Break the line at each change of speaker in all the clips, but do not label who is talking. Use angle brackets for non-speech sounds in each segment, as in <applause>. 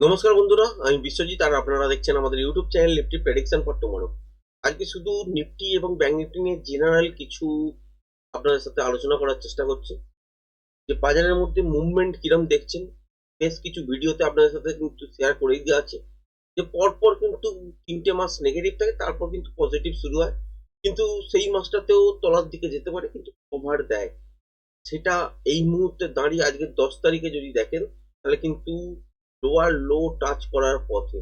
নমস্কার বন্ধুরা, আমি বিশ্বজিৎ আর আপনারা দেখছেন আমাদের YouTube channel Nifty prediction for tomorrow আজকে শুধু নিফটি এবং ব্যাংক নিফটি নিয়ে জেনারেল কিছু আপনাদের সাথে আলোচনা করার চেষ্টা করছি। যে বাজারের মধ্যে মুভমেন্ট কিরম দেখছেন, বেশ কিছু ভিডিওতে আপনাদের সাথে কিন্তু শেয়ার করেই দেওয়া আছে। যে পরপর কিন্তু তিনটে মাস নেগেটিভ থাকে, তারপর কিন্তু পজিটিভ শুরু হয়। কিন্তু সেই মাসটাতেও তলার দিকে যেতে পারে, কিন্তু কভার দেয়। সেটা এই মুহূর্তে দাঁড়িয়ে আজকে দশ তারিখে যদি দেখেন, তাহলে কিন্তু লোয়ার লো টাচ করার পথে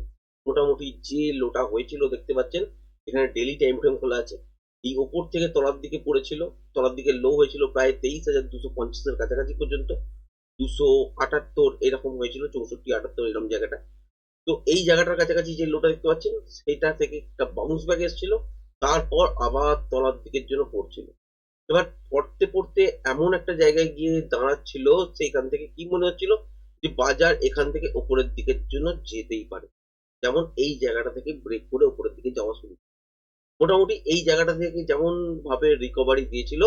মোটামুটি যে লোটা হয়েছিল দেখতে পাচ্ছেন, এখানে ডেলি টাইম ফ্রেম খোলা আছে। এই ওপর থেকে তলার দিকে পড়েছিল, তলার দিকে লো হয়েছিল প্রায় তেইশ হাজার দুশো পঞ্চাশের কাছাকাছি পর্যন্ত। দুশো আটাত্তর এরকম হয়েছিল, চৌষট্টি আটাত্তর এরকম জায়গাটা। তো এই জায়গাটার কাছাকাছি যে লোটা দেখতে পাচ্ছেন, সেটা থেকে একটা বাউন্স ব্যাক এসেছিল, তারপর আবার তলার দিকের জন্য পড়ছিল। এবার পড়তে পড়তে এমন একটা জায়গায় গিয়ে দাঁড়াচ্ছিল, সেইখান থেকে কি মনে হচ্ছিল? যে বাজার এখান থেকে ওপরের দিকের জন্য যেতেই পারে। যেমন এই জায়গাটা থেকে ব্রেক করে ওপরের দিকে যাওয়া শুরু। মোটামুটি এই জায়গাটা থেকে যেমন ভাবে রিকভারি দিয়েছিল,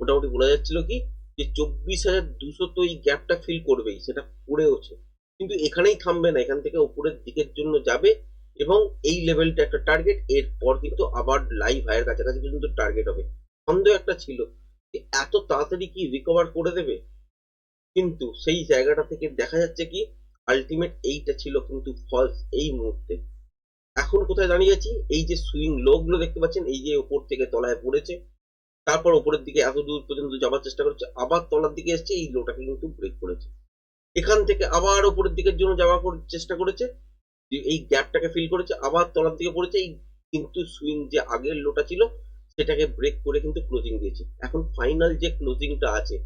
মোটামুটি বলা যাচ্ছিল কি, যে চব্বিশ হাজার দুশো তো এই গ্যাপটা ফিল করবেই, সেটা করেওছে কিন্তু এখানেই থামবে না, এখান থেকে ওপরের দিকের জন্য যাবে এবং এই লেভেলটা একটা টার্গেট এরপর কিন্তু আবার লাইভ হায়ের কাছাকাছি পর্যন্ত টার্গেট হবে। সন্দেহ একটা ছিল এত তাড়াতাড়ি কি রিকভার করে দেবে? কিন্তু সেই জায়গাটা থেকে দেখা যাচ্ছে কি আলটিমেট এইটা ছিল কিন্তু ফলস এই মুহূর্তে। এখন কোথায় দাঁড়িয়ে আছি? এই যে সুইং লো গুলো দেখতে পাচ্ছেন, এই যে ওপর থেকে তলায় পড়েছে, তারপর ওপরের দিকে এত দূর পর্যন্ত যাওয়ার চেষ্টা করছে, আবার তলার দিকে এসছে, এই লোটাকে কিন্তু ব্রেক করেছে। এখান থেকে আবার ওপরের দিকের জন্য যাওয়ার চেষ্টা করেছে এই গ্যাপটাকে ফিল করেছে, আবার তলার দিকে পড়েছে, এই কিন্তু সুইং যে আগের লোটা ছিল, সেটাকে ব্রেক করে কিন্তু ক্লোজিং দিয়েছে। এখন ফাইনাল যে ক্লোজিংটা আছে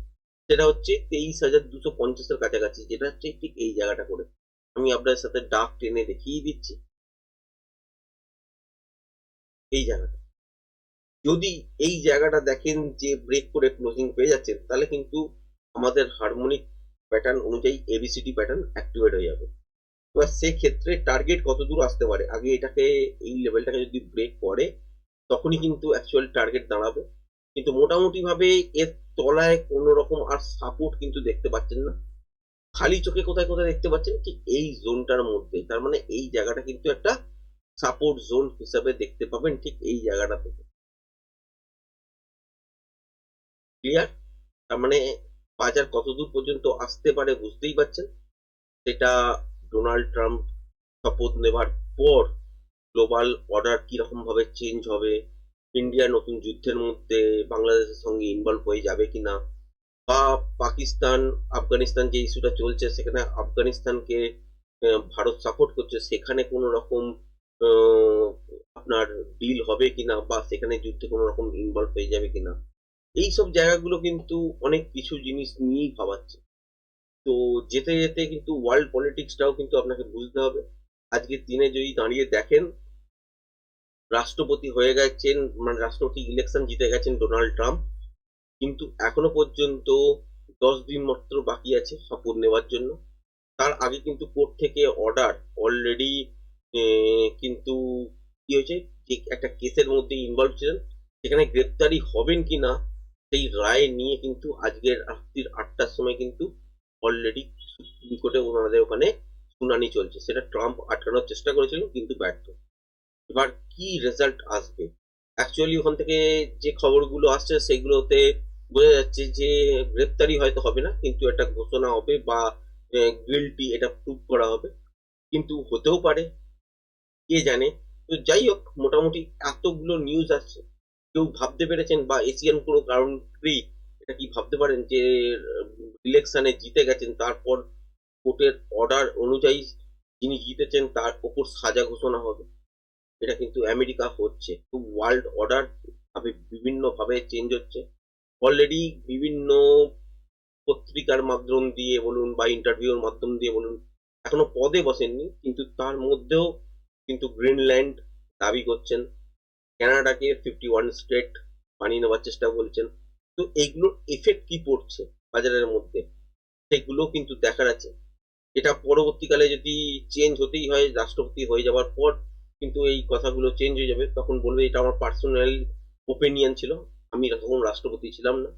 সেটা হচ্ছে তেইশ হাজার দুশো পঞ্চাশের কাছাকাছি, যেটা হচ্ছে ঠিক এই জায়গাটা করে। আমি আপনাদের সাথে ডাক টেনে দেখিয়ে দিচ্ছি। এই জায়গাটা। যদি এই জায়গাটা দেখেন যে ব্রেক করে ক্লোজিং পেয়ে যাচ্ছেন, তাহলে কিন্তু আমাদের হারমোনিক প্যাটার্ন অনুযায়ী A B C D pattern activate হয়ে যাবে। এবার সেক্ষেত্রে টার্গেট কত দূর আসতে পারে? আগে এটাকে, এই লেভেলটাকে যদি ব্রেক করে, তখনই কিন্তু অ্যাকচুয়াল টার্গেট দাঁড়াবে। কিন্তু মোটামুটিভাবে এর তলায় কোনো রকম আর সাপোর্ট কিন্তু দেখতে পাচ্ছেন না। খালি চোখে কোথায় কোথায় দেখতে পাচ্ছেন? ঠিক এই জোনটার মধ্যে। তার মানে এই জায়গাটা কিন্তু একটা সাপোর্ট জোন হিসাবে দেখতে পাবেন ঠিক এই জায়গাটা থেকে। ক্লিয়ার তার মানে বাজার কতদূর পর্যন্ত আসতে পারে বুঝতেই পারছেন সেটা ডোনাল্ড ট্রাম্প শপথ নেবার পর গ্লোবাল অর্ডার কীরকম ভাবে চেঞ্জ হবে ইন্ডিয়া নতুন যুদ্ধের মধ্যে বাংলাদেশের সঙ্গে ইনভলভ হয়ে যাবে কিনা? বা পাকিস্তান, আফগানিস্তান যে ইস্যুটা চলছে, সেখানে আফগানিস্তানকে ভারত সাপোর্ট করছে, সেখানে কোনো রকম আপনার ডিল হবে কিনা? বা সেখানে যুদ্ধে কোনো রকম ইনভলভ হয়ে যাবে কিনা? এই সব জায়গাগুলো কিন্তু অনেক কিছু জিনিস নিয়েই ভাবাচ্ছে। তো যেতে যেতে কিন্তু ওয়ার্ল্ড পলিটিক্সটাও কিন্তু আপনাকে বুঝতে হবে। আজকের দিনে যদি দাঁড়িয়ে দেখেন রাষ্ট্রপতি হয়ে গেছেন মানে রাষ্ট্রপতি ইলেকশন জিতে গেছেন ডোনাল্ড ট্রাম্প কিন্তু এখনও পর্যন্ত দশ দিন মাত্র বাকি আছে শপথ নেওয়ার জন্য। তার আগে কিন্তু কোর্ট থেকে অর্ডার অলরেডি কিন্তু কি হয়েছে একটা কেসের মধ্যে ইনভলভ ছিলেন, সেখানে গ্রেপ্তারি হবেন কি না সেই রায় নিয়ে কিন্তু আজকের রাত্রির আটটার সময় কিন্তু অলরেডি সুপ্রিম কোর্টে ওনাদের ওখানে শুনানি চলছে। সেটা ট্রাম্প আটকানোর চেষ্টা করেছিলেন, কিন্তু ব্যর্থ। এবার কি রেজাল্ট আসবে? অ্যাকচুয়ালি ওখান থেকে যে খবরগুলো আসছে সেগুলোতে বোঝা যাচ্ছে যে গ্রেপ্তারি হয়তো হবে না, কিন্তু একটা ঘোষণা হবে বা গিল্টি এটা প্রুভ করা হবে। কিন্তু হতেও পারে, কে জানে? তো যাই হোক, মোটামুটি এতগুলো নিউজ আসছে। কেউ ভাবতে পেরেছেন বা এশিয়ান কোনো কান্ট্রি এটা কি ভাবতে পারেন যে ইলেকশনে জিতে গেছেন, তারপর কোর্টের অর্ডার অনুযায়ী যিনি জিতেছেন তার ওপর সাজা ঘোষণা হবে। এটা কিন্তু আমেরিকা হচ্ছে। তো ওয়ার্ল্ড অর্ডার ভাবে বিভিন্ন ভাবে চেঞ্জ হচ্ছে। অলরেডি বিভিন্ন পত্রিকার মাধ্যম দিয়ে বলুন বা ইন্টারভিউর মাধ্যম দিয়ে বলুন, এখনও পদে বসেননি। কিন্তু তার মধ্যেও কিন্তু গ্রিনল্যান্ড দাবি করছেন। কানাডাকে ফিফটি ওয়ান স্টেট বানিয়ে নেওয়ার চেষ্টা বলছেন তো এইগুলোর এফেক্ট কি পড়ছে বাজারের মধ্যে? সেগুলো কিন্তু দেখার আছে। এটা পরবর্তীকালে যদি চেঞ্জ হতেই হয়, রাষ্ট্রপতি হয়ে যাওয়ার পর কিন্তু এই কথাগুলো চেঞ্জ হয়ে যাবে, তখন বলবে এটা আমার পার্সোনাল ওপিনিয়ন ছিল। আমি তখন রাষ্ট্রপতি ছিলাম না।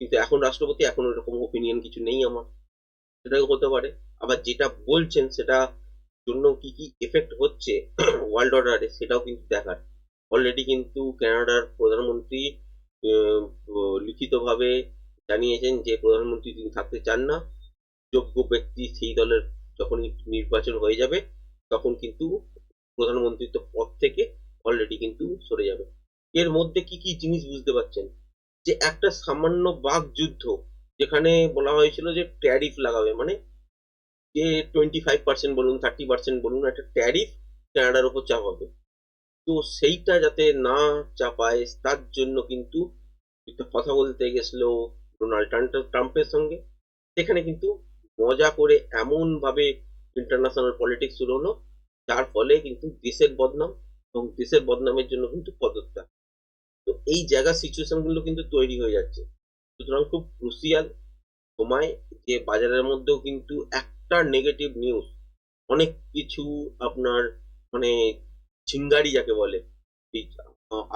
কিন্তু এখন রাষ্ট্রপতি, এখন এরকম ওপিনিয়ন কিছু নেই আমার। সেটাও হতে পারে। আবার যেটা বলছেন, সেটা জন্য কি কি এফেক্ট হচ্ছে <clears throat> ওয়ার্ল্ড অর্ডারে সেটাও কিন্তু দেখার। অলরেডি কিন্তু কানাডার প্রধানমন্ত্রী লিখিতভাবে জানিয়েছেন যে প্রধানমন্ত্রী তিনি থাকতে চান না। যোগ্য ব্যক্তি সেই দলের যখনই নির্বাচন হয়ে যাবে, তখন কিন্তু প্রধানমন্ত্রীত্ব পদ থেকে অলরেডি কিন্তু সরে যাবে। এর মধ্যে কি কি জিনিস বুঝতে পারছেন? যে একটা সামান্য বাক যুদ্ধ, যেখানে বলা হয়েছিল যে ট্যারিফ লাগাবে মানে যে টোয়েন্টি ফাইভ পার্সেন্ট বলুন থার্টি পার্সেন্ট বলুন, একটা ট্যারিফ কানাডার উপর চাপাবে। তো সেইটা যাতে না চাপায়, তার জন্য কিন্তু একটা কথা বলতে গেছিল ডোনাল্ড ট্রাম্প- ট্রাম্পের সঙ্গে। সেখানে কিন্তু মজা করে এমন ভাবে ইন্টারন্যাশনাল পলিটিক্স শুরু হলো। যার ফলে কিন্তু দেশের বদনাম এবং দেশের বদনামের জন্য কিন্তু পদত্যাগ। তো এই জায়গার সিচুয়েশনগুলো কিন্তু তৈরি হয়ে যাচ্ছে। সুতরাং খুব ক্রুশিয়াল সময় যে বাজারের মধ্যেও কিন্তু একটা নেগেটিভ নিউজ অনেক কিছু আপনার মানে চিঙ্গারি যাকে বলে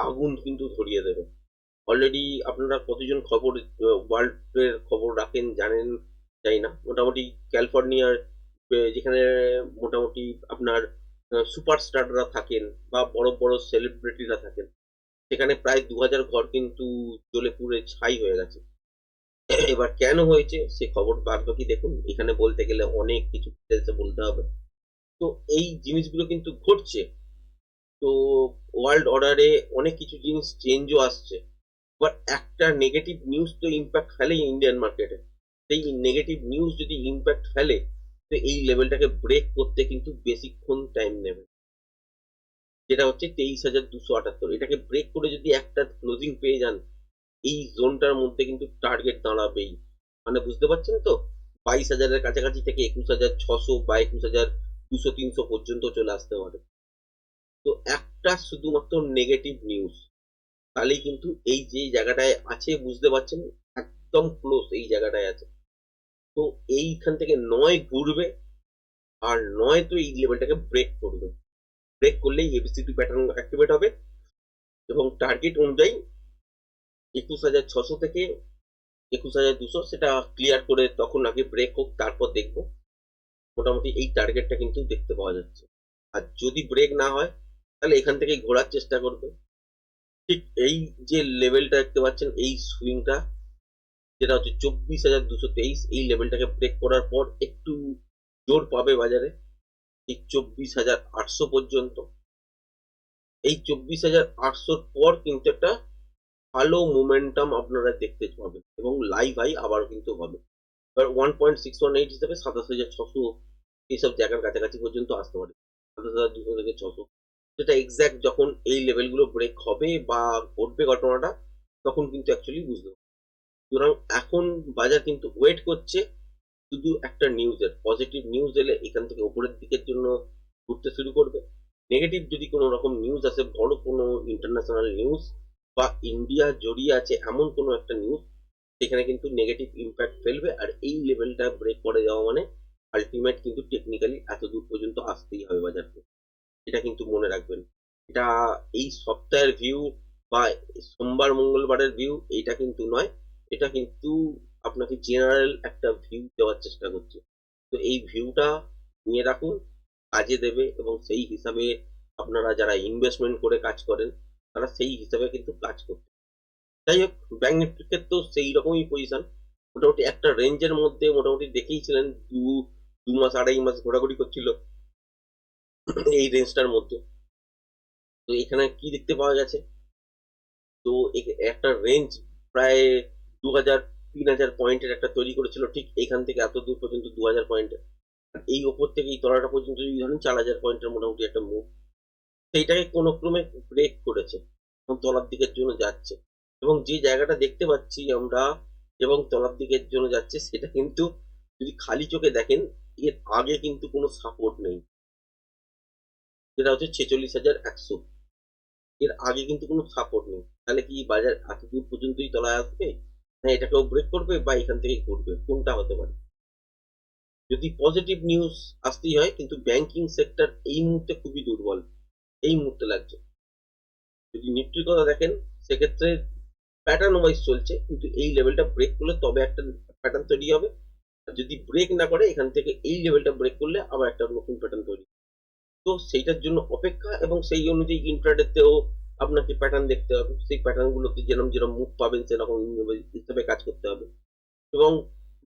আগুন কিন্তু ধরিয়ে দেবে। অলরেডি আপনারা কতজন খবর ওয়ার্ল্ডের খবর রাখেন জানেন, জানি না। মোটামুটি ক্যালিফোর্নিয়ার যেখানে মোটামুটি আপনার সুপারস্টাররা থাকেন বা বড় বড় সেলিব্রিটিরা থাকেন। সেখানে প্রায় দু হাজার ঘর কিন্তু জ্বলে পুড়ে ছাই হয়ে গেছে। এবার কেন হয়েছে সে খবর বাদ বাকি দেখুন, এখানে বলতে গেলে অনেক কিছু বলতে হবে। তো এই জিনিসগুলো কিন্তু ঘটছে। তো ওয়ার্ল্ড অর্ডারে অনেক কিছু জিনিস চেঞ্জও আসছে। বাট একটা নেগেটিভ নিউজ তো ইম্প্যাক্ট ফেলেই ইন্ডিয়ান মার্কেটে সেই নেগেটিভ নিউজ যদি ইম্প্যাক্ট ফেলে তো এই লেভেলটাকে ব্রেক করতে কিন্তু বেশিক্ষণ টাইম নেবে। যেটা হচ্ছে তেইশ হাজার দুশো আটাত্তর। এটাকে ব্রেক করে যদি একটা ক্লোজিং পেয়ে যান, এই জোনটার মধ্যে কিন্তু টার্গেট দাঁড়াবেই। মানে বুঝতে পারছেন তো? বাইশ হাজারের কাছাকাছি থেকে একুশ হাজার ছশো বা একুশ হাজার দুশো তিনশো পর্যন্ত চলে আসতে পারে। তো একটা শুধুমাত্র নেগেটিভ নিউজ তাহলেই কিন্তু এই যে জায়গাটায় আছে, বুঝতে পারছেন? একদম ক্লোজ এই জায়গাটায় আছে। তো এইখান থেকে নয় ঘুরবে আর নয় তো এই লেভেলটাকে ব্রেক করবে। ব্রেক করলেই এবিসিডি প্যাটার্ন অ্যাক্টিভেট হবে এবং টার্গেট অনুযায়ী একুশ হাজার ছশো থেকে একুশ হাজার দুশো সেটা ক্লিয়ার করে তখন আগে ব্রেক হোক, তারপর দেখব। মোটামুটি এই টার্গেটটা কিন্তু দেখতে পাওয়া যাচ্ছে। আর যদি ব্রেক না হয়, তাহলে এখান থেকেই ঘোরার চেষ্টা করবে। ঠিক এই যে লেভেলটা দেখতে পাচ্ছেন, এই সুইংটা যেটা হচ্ছে চব্বিশ হাজার দুশো তেইশ, এই লেভেলটাকে ব্রেক করার পর একটু জোর পাবে বাজারে। এই চব্বিশ হাজার আটশো পর্যন্ত। এই চব্বিশ হাজার আটশোর পর কিন্তু একটা ভালো মোমেন্টাম আপনারা দেখতে পাবেন এবং লাইভ হাই আবার কিন্তু হবে। এবার one point six one eight হিসাবে সাতাশ হাজার ছশো এইসব জায়গার কাছাকাছি পর্যন্ত আসতে পারে। সাতাশ হাজার দুশো থেকে ছশো। সেটা এক্স্যাক্ট যখন এই লেভেলগুলো ব্রেক হবে বা ঘটবে ঘটনাটা, তখন কিন্তু অ্যাকচুয়ালি বুঝতে সুতরাং এখন বাজার কিন্তু ওয়েট করছে। শুধু একটা নিউজের পজিটিভ নিউজ এলে এখান থেকে উপরের দিকের জন্য ঘুরতে শুরু করবে। নেগেটিভ যদি কোনো রকম নিউজ আসে, বড় কোনো ইন্টারন্যাশনাল নিউজ বা ইন্ডিয়া জড়িয়ে আছে এমন কোনো একটা নিউজ সেখানে কিন্তু নেগেটিভ ইম্প্যাক্ট ফেলবে। আর এই লেভেলটা ব্রেক করে যাওয়া মানে আলটিমেট কিন্তু টেকনিক্যালি এত দূর পর্যন্ত আসতেই হবে বাজারকে। এটা কিন্তু মনে রাখবেন। এটা এই সপ্তাহের ভিউ বা সোমবার, মঙ্গলবারের ভিউ এইটা কিন্তু নয়। এটা কিন্তু আপনাকে জেনারেল একটা ভিউ দেওয়ার চেষ্টা করছে। তো এই ভিউটা নিয়ে রাখুন, কাজে দেবে এবং সেই হিসাবে আপনারা যারা ইনভেস্টমেন্ট করে কাজ করেন, তারা সেই হিসাবে কিন্তু কাজ করবে যাই হোক ব্যাংক নিফটির ক্ষেত্রেও সেই রকমই পজিশন মোটামুটি একটা রেঞ্জের মধ্যে মোটামুটি দেখেইছিলেন, দু দু মাস, আড়াই মাস ঘোরাঘুরি করছিল এই রেঞ্জটার মধ্যে। তো এখানে কি দেখতে পাওয়া গেছে? তো একটা রেঞ্জ প্রায় দু হাজার তিন হাজার পয়েন্টের একটা তৈরি করেছিল, ঠিক এখান থেকে এত দূর পর্যন্ত দু হাজার পয়েন্টের এই ওপর থেকে এই তলাটা পর্যন্ত যদি ধরেন চার হাজার পয়েন্টের মোটামুটি একটা মুভ সেইটাকে কোনো ক্রমে ব্রেক করেছে, এবং তলার দিকের জন্য যাচ্ছে। এবং যে জায়গাটা দেখতে পাচ্ছি আমরা, এবং তলার দিকের জন্য যাচ্ছে, সেটা কিন্তু যদি খালি চোখে দেখেন, এর আগে কিন্তু কোনো সাপোর্ট নেই। যেটা হচ্ছে ছেচল্লিশ হাজার একশো। এর আগে কিন্তু কোনো সাপোর্ট নেই। তাহলে কি বাজার এত দূর পর্যন্তই তলায় আসবে? না এটাকেও ব্রেক করবে বা এখান থেকে করবে কোনটা হতে পারে? যদি পজিটিভ নিউজ আসতেই হয়, কিন্তু ব্যাংকিং সেক্টর এই মুহূর্তে খুবই দুর্বল, এই মুহূর্তে লাগছে। যদি নিফটির কথা দেখেন, সেক্ষেত্রে প্যাটার্ন ওয়াইজ চলছে, কিন্তু এই লেভেলটা ব্রেক করলে তবে একটা প্যাটার্ন তৈরি হবে। আর যদি ব্রেক না করে, এখান থেকে এই লেভেলটা ব্রেক করলে আবার একটা নতুন প্যাটার্ন তৈরি তো সেইটার জন্য অপেক্ষা এবং সেই অনুযায়ী ইন্টারনেটেও আপনাকে প্যাটার্ন দেখতে হবে, সেই প্যাটার্নগুলোতে যেরকম যেরকম মুখ পাবেন সেরকম হিসাবে কাজ করতে হবে। এবং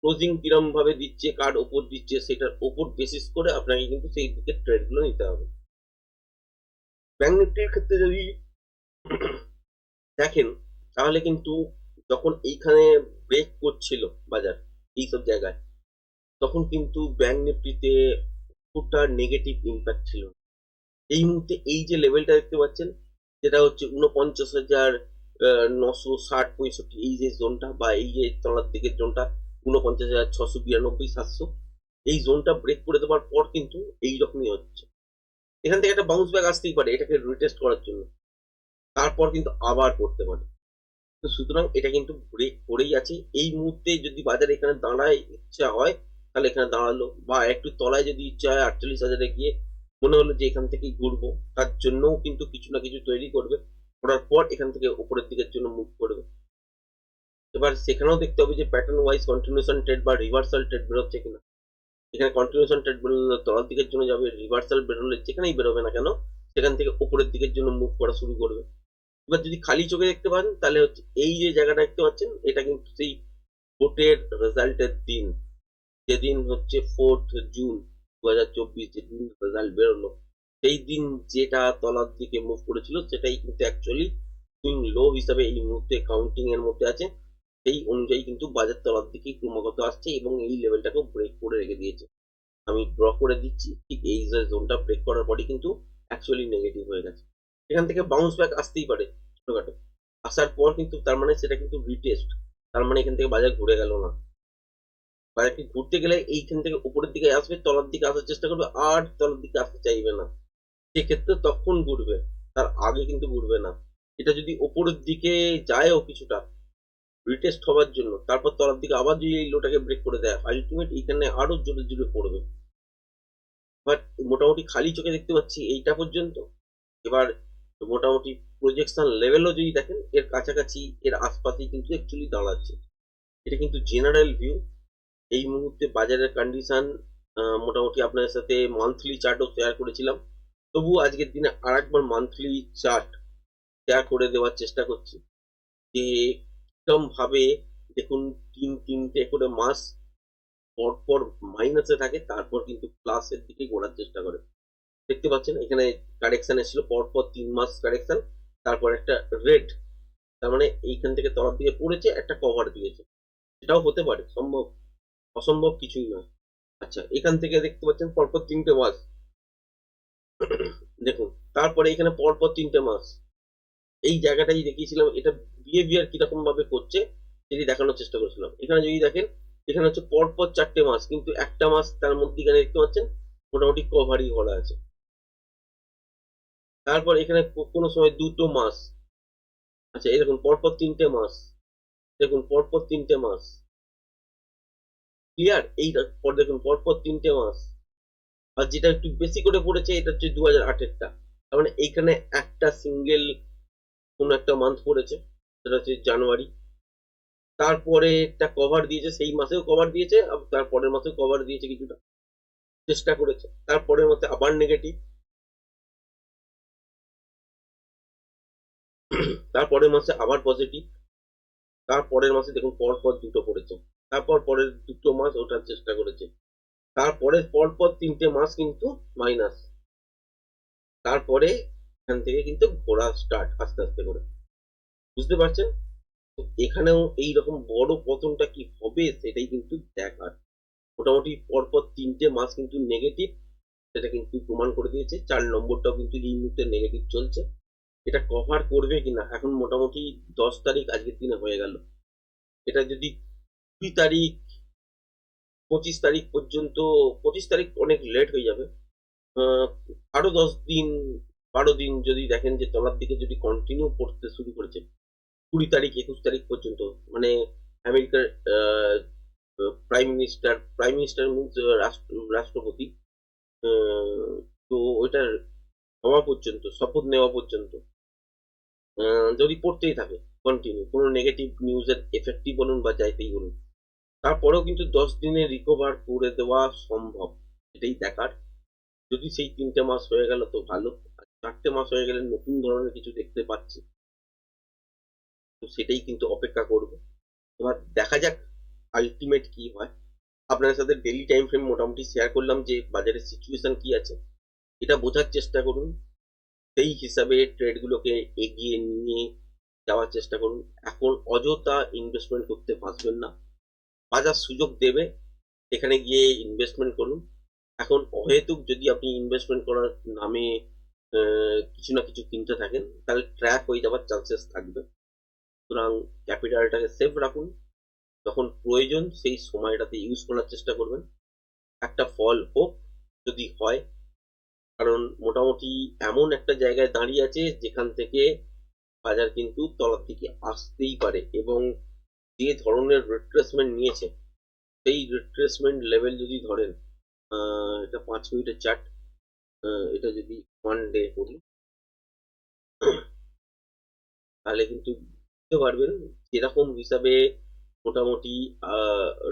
ক্লোজিং কিরম ভাবে দিচ্ছে, কার ওপর দিচ্ছে, সেটার ওপর বেসিস করে আপনাকে কিন্তু সেই দিকে ট্রেডগুলো নিতে হবে। ব্যাংক নিফটির ক্ষেত্রে যদি দেখেন, তাহলে কিন্তু যখন এইখানে ব্রেক করছিল বাজার, এইসব জায়গায়, তখন কিন্তু ব্যাংক নিফটিতে পুরোটা নেগেটিভ ইম্প্যাক্ট ছিল। এই মুহূর্তে এই যে লেভেলটা দেখতে পাচ্ছেন যেটা হচ্ছে উনপঞ্চাশ হাজার নশো ষাট পঁয়ষট্টি, এই যে জোনটা বা এই যে তলার দিকের জোনটা উনপঞ্চাশ হাজার ছশো বিরানব্বই, সাতশো, এই জোনটা ব্রেক করে দেওয়ার পর কিন্তু এই রকমই হচ্ছে। এখান থেকে একটা বাউন্স ব্যাক আসতেই পারে এটাকে রিটেস্ট করার জন্য। তারপর কিন্তু আবার করতে পারে। তো সুতরাং এটা কিন্তু ব্রেক করেই আছে। এই মুহূর্তে যদি বাজারে এখানে দাঁড়ায় ইচ্ছা হয়, তাহলে এখানে দাঁড়াল। বা একটু তলায় যদি ইচ্ছা হয় আটচল্লিশ হাজারে গিয়ে মনে হলো যে এখান থেকেই ঘুরবো, তার জন্যও কিন্তু কিছু না কিছু তৈরি করবে, করার পর এখান থেকে উপরের দিকের জন্য মুভ করবে। এবার সেখানেও দেখতে হবে যে প্যাটার্ন ওয়াইজ কন্টিনিউশন ট্রেড বা রিভার্সাল ট্রেড বেরোচ্ছে কিনা। এখানে কন্টিনিউশন ট্রেড বেরোলে তলার দিকের জন্য যাবে রিভার্সাল বেরোলে যেখানেই বেরোবে না কেন, সেখান থেকে উপরের দিকের জন্য মুভ করা শুরু করবে। এবার যদি খালি চোখে দেখতে পান, তাহলে হচ্ছে এই যে জায়গাটা দেখতে পাচ্ছেন, এটা কিন্তু সেই ভোটের রেজাল্টের দিন। যেদিন হচ্ছে ফোর্থ জুন হাজার চব্বিশ যেদিন রেজাল্ট বেরোলো, সেই দিন যেটা তলার দিকে মুভ করেছিল, সেটাই কিন্তু অ্যাকচুয়ালি সুইং লো হিসাবে এই মুহূর্তে কাউন্টিং এর মধ্যে আছে। সেই অনুযায়ী কিন্তু বাজার তলার দিকে ক্রমাগত আসছে এবং এই লেভেলটাকেও ব্রেক করে রেখে দিয়েছে। আমি ড্র করে দিচ্ছি, ঠিক এই যে জোনটা ব্রেক করার পরই কিন্তু অ্যাকচুয়ালি নেগেটিভ হয়ে গেছে। এখান থেকে বাউন্স ব্যাক আসতেই পারে ছোটখাটো। আসার পর কিন্তু তার মানে সেটা কিন্তু রিটেস্ট তার মানে এখান থেকে বাজার ঘুরে গেল না। বাজারকে ঘুরতে গেলে এইখান থেকে উপরের দিকে আসবে, তলার দিকে আসার চেষ্টা করবে, আর তলার দিকে আসতে চাইবে না। সেক্ষেত্রে তখন ঘুরবে, তার আগে কিন্তু ঘুরবে না। এটা যদি উপরের দিকে যায়ও কিছুটা রিটেস্ট হওয়ার জন্য, তারপর তলার দিকে আবার যদি এই লোটাকে ব্রেক করে দেয় আলটিমেট এইখানে আরও জোরে জোরে পড়বে। বাট মোটামুটি খালি চোখে দেখতে পাচ্ছি এইটা পর্যন্ত। এবার মোটামুটি প্রজেকশন লেভেলও যদি দেখেন, এর কাছাকাছি, এর আশপাশেই কিন্তু অ্যাকচুয়ালি দাঁড়াচ্ছে। এটা কিন্তু জেনারেল ভিউ এই মুহূর্তে বাজারের কন্ডিশন মোটামুটি আপনাদের সাথে মান্থলি চার্টও শেয়ার করেছিলাম। তবু আজকের দিনে আর একবার মান্থলি চার্ট শেয়ার করে দেওয়ার চেষ্টা করছি যে ভাবে দেখুন তিন, তিনটে করে মাস পরপর মাইনাসে থাকে, তারপর কিন্তু প্লাসের দিকে ঘোরার চেষ্টা করে। দেখতে পাচ্ছেন, এখানে কারেকশন এসেছিল, পরপর তিন মাস কারেকশন তারপর একটা রেড তার মানে এইখান থেকে তলার দিকে পড়েছে, একটা কভার দিয়েছে। সেটাও হতে পারে, সম্ভব। অসম্ভব কিছুই নয়। আচ্ছা এখান থেকে দেখতে পাচ্ছেন পরপর তিনটে মাস দেখুন, তারপরে এখানে পরপর তিনটে মাস এই জায়গাটাই দেখিয়েছিলাম, এটা বিহেভিয়ার কীরকম ভাবে করছে, সেটি দেখানোর চেষ্টা করেছিলাম। এখানে যদি দেখেন, এখানে হচ্ছে পরপর চারটে মাস কিন্তু একটা মাস তার মধ্যে এখানে দেখতে পাচ্ছেন, মোটামুটি কভারই করা আছে। তারপর এখানে কোনো সময় দুটো মাস আচ্ছা এরকম পরপর তিনটে মাস দেখুন, পরপর তিনটে মাস ক্লিয়ার এই পর দেখুন পরপর তিনটে মাস। আর যেটা একটু বেশি করে পড়েছে, এটা হচ্ছে দু হাজার আটেরটা। তার মানে এইখানে একটা সিঙ্গেল কোন একটা মান্থ পড়েছে, সেটা হচ্ছে জানুয়ারি তারপরে একটা কভার দিয়েছে, সেই মাসেও কভার দিয়েছে আবার তারপরের মাসেও কভার দিয়েছে কিছুটা। চেষ্টা করেছে। তারপরের মাসে আবার নেগেটিভ তারপরের মাসে আবার পজিটিভ তারপরের মাসে দেখুন পর পর দুটো পড়েছে। তারপর পরের দুটো মাস ওঠার চেষ্টা করেছে। তারপরে পর পর তিনটে মাস কিন্তু মাইনাস তারপরে এখান থেকে কিন্তু ঘোরা স্টার্ট আস্তে আস্তে করে। বুঝতে পারছেন? এখানেও এই রকম বড় পতনটা কি হবে সেটাই কিন্তু দেখার। মোটামুটি পরপর তিনটে মাস কিন্তু নেগেটিভ সেটা কিন্তু প্রমাণ করে দিয়েছে। চার নম্বরটাও কিন্তু এই মুহূর্তে নেগেটিভ চলছে। এটা কভার করবে কিনা? এখন মোটামুটি দশ তারিখ আজকের দিনে হয়ে গেল। এটা যদি কুড়ি তারিখ, পঁচিশ তারিখ পর্যন্ত, পঁচিশ তারিখ অনেক লেট হয়ে যাবে। আরও দশ দিন, বারো দিন যদি দেখেন যে তলার দিকে যদি কন্টিনিউ পড়তে শুরু করেছে, কুড়ি তারিখ, একুশ তারিখ পর্যন্ত মানে আমেরিকার prime minister prime minister means রাষ্ট্রপতি তো ওইটার হওয়া পর্যন্ত, শপথ নেওয়া পর্যন্ত যদি পড়তেই থাকে কন্টিনিউ কোনো নেগেটিভ নিউজের এফেক্টই বলুন বা যাইতেই বলুন। তারপরেও কিন্তু দশ দিনে রিকভার করে দেওয়া সম্ভব, এটাই দেখার। যদি সেই তিনটে মাস হয়ে গেল তো ভালো চারটে মাস হয়ে গেলে নতুন ধরনের কিছু দেখতে পাচ্ছি। তো সেটাই কিন্তু অপেক্ষা করব। এবার দেখা যাক আলটিমেট কি হয়। আপনাদের সাথে ডেলি টাইম ফ্রেম মোটামুটি শেয়ার করলাম যে বাজারের সিচুয়েশন কি আছে। এটা বোঝার চেষ্টা করুন। সেই হিসাবে ট্রেডগুলোকে এগিয়ে নিয়ে যাওয়ার চেষ্টা করুন। এখন অযথা ইনভেস্টমেন্ট করতে পারবেন না। বাজার সুযোগ দেবে, এখানে গিয়ে ইনভেস্টমেন্ট করুন। এখন অহেতুক যদি আপনি ইনভেস্টমেন্ট করার নামে কিছু না কিছু কিনতে থাকেন, তাহলে ট্র্যাক হয়ে যাওয়ার চান্সেস থাকবে। সুতরাং ক্যাপিটালটাকে সেফ রাখুন। যখন প্রয়োজন সেই সময়টাতে ইউজ করার চেষ্টা করবেন। একটা ফল হোক, যদি হয়। কারণ মোটামুটি এমন একটা জায়গায় দাঁড়িয়ে আছে, যেখান থেকে বাজার কিন্তু তলার দিকে আসতেই পারে এবং যে ধরনের রিট্রেসমেন্ট নিয়েছে, সেই রিট্রেসমেন্ট লেভেল যদি ধরেন এটা পাঁচ মিনিটের চার্ট এটা যদি ওয়ান ডে করি, তাহলে কিন্তু বুঝতে পারবেন যেরকম হিসাবে মোটামুটি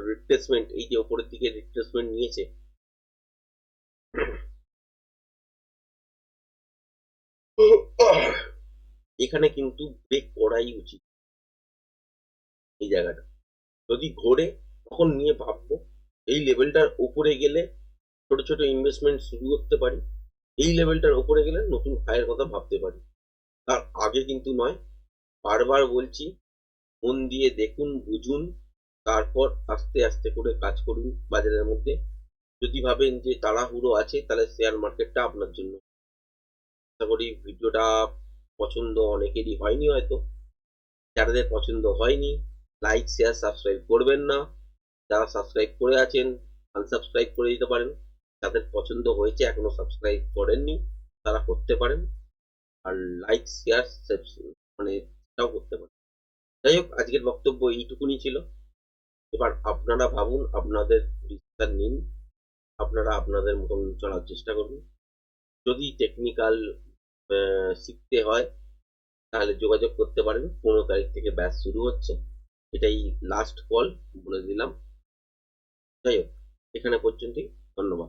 রিট্রেসমেন্ট এই যে ওপরের দিকে রিট্রেসমেন্ট নিয়েছে, এখানে কিন্তু ব্রেক করাই উচিত। এই জায়গাটা। যদি ঘোরে, তখন নিয়ে ভাববো, এই লেভেলটার উপরে গেলে ছোট ছোট ইনভেস্টমেন্ট শুরু করতে পারি, এই লেভেলটার উপরে গেলে নতুন ফায়ের কথা ভাবতে পারি। তার আগে কিন্তু নয়, বারবার বলছি, মন দিয়ে দেখুন, বুঝুন, তারপর আস্তে আস্তে করে কাজ করুন বাজারের মধ্যে। যদি ভাবেন যে তাড়াহুড়ো আছে, তাহলে শেয়ার মার্কেটটা আপনার জন্য। আশা করি ভিডিওটা পছন্দ অনেকেরই হয়নি হয়তো। যাদের পছন্দ হয়নি লাইক শেয়ার সাবস্ক্রাইব করবেন না। যারা সাবস্ক্রাইব করে আছেন আনসাবস্ক্রাইব করে দিতে পারেন। যাদের পছন্দ হয়েছে, এখনও সাবস্ক্রাইব করেননি, তারা করতে পারেন। আর লাইক শেয়ার মানে সেটাও করতে পারেন। যাই হোক, আজকের বক্তব্য এইটুকুনি ছিল। এবার আপনারা ভাবুন, আপনাদের ডিসিশন নিন। আপনারা আপনাদের মতন চলার চেষ্টা করুন। যদি টেকনিক্যাল শিখতে হয়, তাহলে যোগাযোগ করতে পারেন। পনেরো তারিখ থেকে ব্যাচ শুরু হচ্ছে। এটাই লাস্ট কল বলে দিলাম। যাই হোক এখানে পর্যন্তই ধন্যবাদ।